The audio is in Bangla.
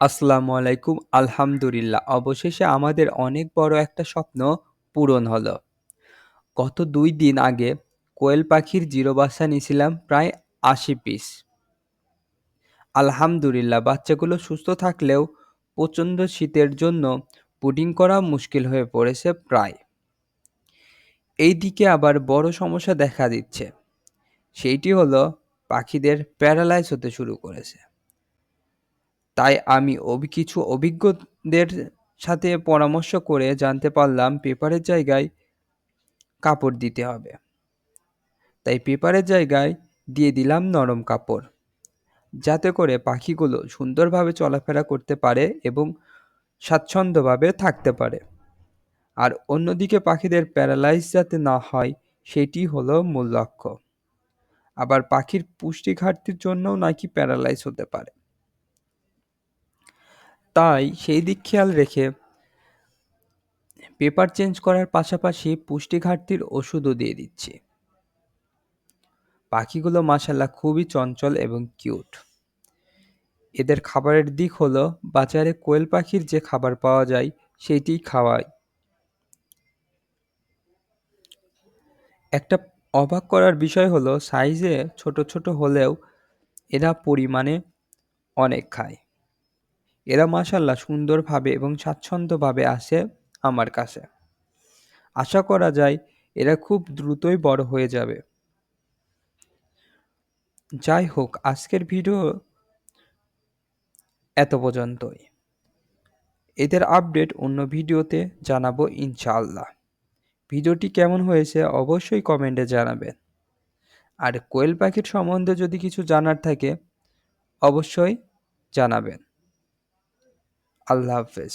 আসসালামু আলাইকুম, আলহামদুলিল্লাহ। অবশেষে আমাদের অনেক বড় একটা স্বপ্ন পূরণ হলো। গত দুই দিন আগে কোয়েল পাখির জিরো বাচ্চা নিয়েছিলাম প্রায় আশি পিস। আলহামদুলিল্লাহ, বাচ্চাগুলো সুস্থ থাকলেও প্রচণ্ড শীতের জন্য পুডিং করা মুশকিল হয়ে পড়েছে প্রায়। এই দিকে আবার বড় সমস্যা দেখা দিচ্ছে। সেইটি হলো পাখিদের প্যারালাইজ হতে শুরু করেছে। তাই আমি কিছু অভিজ্ঞদের সাথে পরামর্শ করে জানতে পারলাম পেপারের জায়গায় কাপড় দিতে হবে। তাই পেপারের জায়গায় দিয়ে দিলাম নরম কাপড়, যাতে করে পাখিগুলো সুন্দরভাবে চলাফেরা করতে পারে এবং স্বাচ্ছন্দ্যভাবে থাকতে পারে। আর অন্যদিকে পাখিদের প্যারালাইজ যাতে না হয়, সেটি হলো মূল লক্ষ্য। আবার পাখির পুষ্টি ঘাটতির জন্যও নাকি প্যারালাইজ হতে পারে। তাই সেই দিক খেয়াল রেখে পেপার চেঞ্জ করার পাশাপাশি পুষ্টি ঘাটতির ওষুধও দিয়ে দিচ্ছি। পাখিগুলো মাসাল্লাহ খুবই চঞ্চল এবং কিউট। এদের খাবারের দিক হলো, বাজারে কোয়েল পাখির যে খাবার পাওয়া যায় সেইটি খাওয়াই। একটা অবাক করার বিষয় হলো, সাইজে ছোট ছোট হলেও এরা পরিমাণে অনেক খায়। এরা মাসাল্লাহ সুন্দরভাবে এবং স্বাচ্ছন্দ্যভাবে আসে আমার কাছে। আশা করা যায় এরা খুব দ্রুতই বড় হয়ে যাবে। যাই হোক, আজকের ভিডিও এত পর্যন্তই। এদের আপডেট অন্য ভিডিওতে জানাব ইনশাআল্লাহ। ভিডিওটি কেমন হয়েছে অবশ্যই কমেন্টে জানাবেন। আর কোয়েল পাখির সম্বন্ধে যদি কিছু জানার থাকে, অবশ্যই জানাবেন। আল্লাহ হাফেজ